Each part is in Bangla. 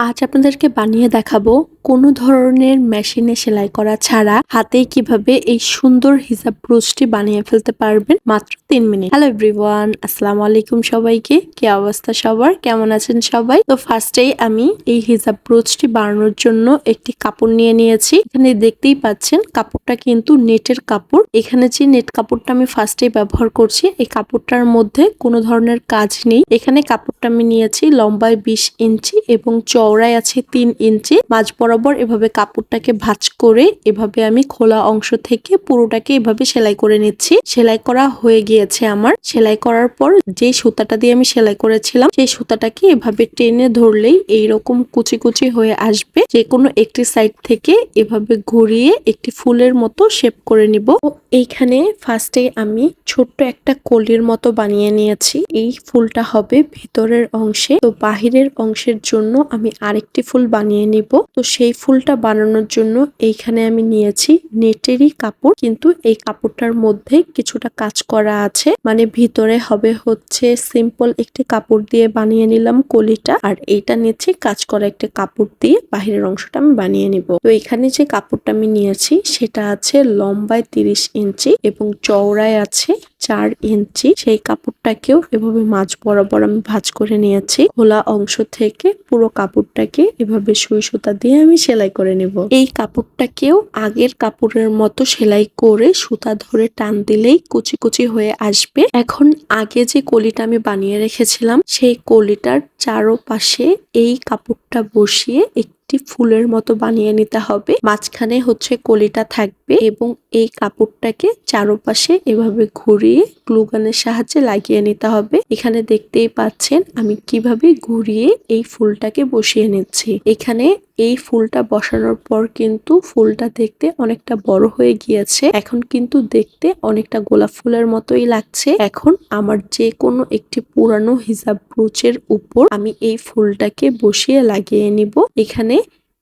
আজ আপনাদেরকে বানিয়ে দেখাবো কোনো ধরনের মেশিনে সেলাই করা ছাড়া হাতেই কীভাবে এই সুন্দর হিজাব ব্রুজটি বানিয়ে ফেলতে পারবেন মাত্র তিন মিনিট। হ্যালো এভরিওয়ান আসসালামু আলাইকুম সবাইকে। কি অবস্থা সবার? কেমন আছেন সবাই? তো ফার্স্টেই আমি এই হিজাব ব্রুজটি বানানোর জন্য একটি কাপড় নিয়ে নিয়েছি। এখানে দেখতেই পাচ্ছেন কাপড়টা কিন্তু নেটের কাপড়। এখানে যে নেট কাপড়টা আমি ফার্স্টেই ব্যবহার করছি, এই কাপড়টার মধ্যে কোনো ধরনের কাজ নেই। এখানে কাপড়টা আমি নিয়েছি লম্বায় বিশ ইঞ্চি এবং চওড়ায় আছে তিন ইঞ্চি। মাঝ বরাবর এভাবে কাপড়টাকে ভাঁজ করে এভাবে আমি খোলা অংশ থেকে পুরোটাকে এভাবে সেলাই করে নিচ্ছি। সেলাই করা হয়ে গিয়েছে আমার। সেলাই করার পর যে সুতাটা দিয়ে আমি সেলাই করেছিলাম, সেই সুতাটাকে এভাবে টেনে ধরলেই এইরকম কুচি কুচি হয়ে আসবে। যে কোনো একটি সাইড থেকে এভাবে ঘুরিয়ে একটি ফুলের মতো শেপ করে নিব। এইখানে ফার্স্টে আমি ছোট্ট একটা কলির মতো বানিয়ে নিয়েছি। এই ফুলটা হবে ভিতরের অংশে। তো বাহিরের অংশের জন্য আমি আরেকটি ফুল বানিয়ে নিব। তো সেই ফুলটা বানানোর জন্য এইখানে আমি নিয়েছি নেটেরই কাপড়। কিন্তু এই কাপড়টার মধ্যে কিছুটা কাজ করা আছে। মানে ভিতরে হবে হচ্ছে সিম্পল একটি কাপড় দিয়ে বানিয়ে নিলাম কলিটা। আর এইটা নিচ্ছি কাজ করা একটা কাপড় দিয়ে বাহিরের অংশটা আমি বানিয়ে নিব। তো এখানে যে কাপড়টা আমি নিয়েছি সেটা আছে লম্বায় তিরিশ ইঞ্চি এবং চওড়ায় আছে চার ইঞ্চি সেই কাপড়টাকেও এভাবে মাঝ বরাবর আমি ভাঁজ করে নিয়েছি। খোলা অংশ থেকে পুরো কাপড়টাকে এভাবে সুই সুতা দিয়ে আমি সেলাই করে নেব। এই কাপড়টাকেও আগের কাপড়ের মতো সেলাই করে সুতা ধরে টান দিলেই কুচি কুচি হয়ে আসবে। এখন আগে যে কলিটা আমি বানিয়ে রেখেছিলাম, সেই কলিটার চারোপাশে এই কাপড়টা বসিয়ে একটি ফুলের মতো বানিয়ে নিতে হবে। মাঝখানে হচ্ছে কলিটা থাকবে এবং এই কাপড়টাকে চারপাশে এভাবে ঘুরিয়ে গ্লুগানের সাহায্যে লাগিয়ে নিতে হবে। এখানে দেখতেই পাচ্ছেন আমি কীভাবে ঘুরিয়ে এই ফুলটাকে বসিয়ে নিচ্ছি। এখানে এই ফুলটা বসানোর পর কিন্তু ফুলটা দেখতে অনেকটা বড় হয়ে গিয়েছে। এখন কিন্তু দেখতে অনেকটা গোলাপ ফুলের মতোই লাগছে। এখন আমার যে কোনো একটি পুরানো হিজাব ব্রুচের উপর আমি এই ফুলটাকে বসিয়ে লাগিয়ে নিব। এখানে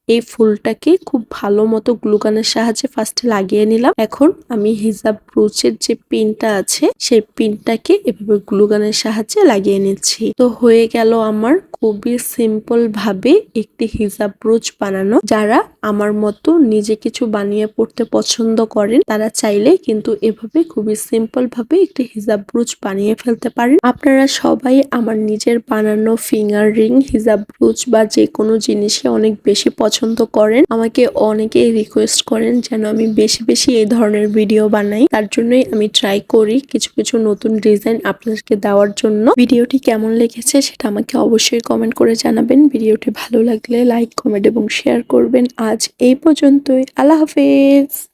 এই ফুলটাকে খুব ভালো মতো গ্লুগানের সাহায্যে ফার্স্টে লাগিয়ে নিলাম। এখন আমি হিজাব ব্রুচের যে পিনটা আছে, সেই পিনটাকে এভাবে গ্লুগানের সাহায্যে লাগিয়ে নিচ্ছি। তো হয়ে গেল আমার খুবই সিম্পল ভাবে একটি হিজাব ব্রুচ বানানো। যারা আমার মতো নিজে কিছু বানিয়ে পড়তে পছন্দ করেন, তারা চাইলে কিন্তু এভাবে খুবই সিম্পল ভাবে একটি হিজাব ব্রুচ বানিয়ে ফেলতে পারেন। আপনারা সবাই আমার নিজের বানানো ফিঙ্গার রিং হিজাব ব্রুচ বা যে কোনো জিনিসে অনেক বেশি পছন্দ করেন, আমাকে অনেকে রিকোয়েস্ট করেন যেন আমি বেশি বেশি এই ধরনের ভিডিও বানাই। তার জন্যই আমি ট্রাই করি কিছু কিছু নতুন ডিজাইন আপনাদেরকে দেওয়ার জন্য। ভিডিওটি কেমন লেগেছে সেটা আমাকে অবশ্যই কমেন্ট করে জানাবেন। ভিডিওটি ভালো লাগলে লাইক কমেন্ট এবং শেয়ার করবেন। আজ এই পর্যন্তই। আল্লাহ হাফেজ!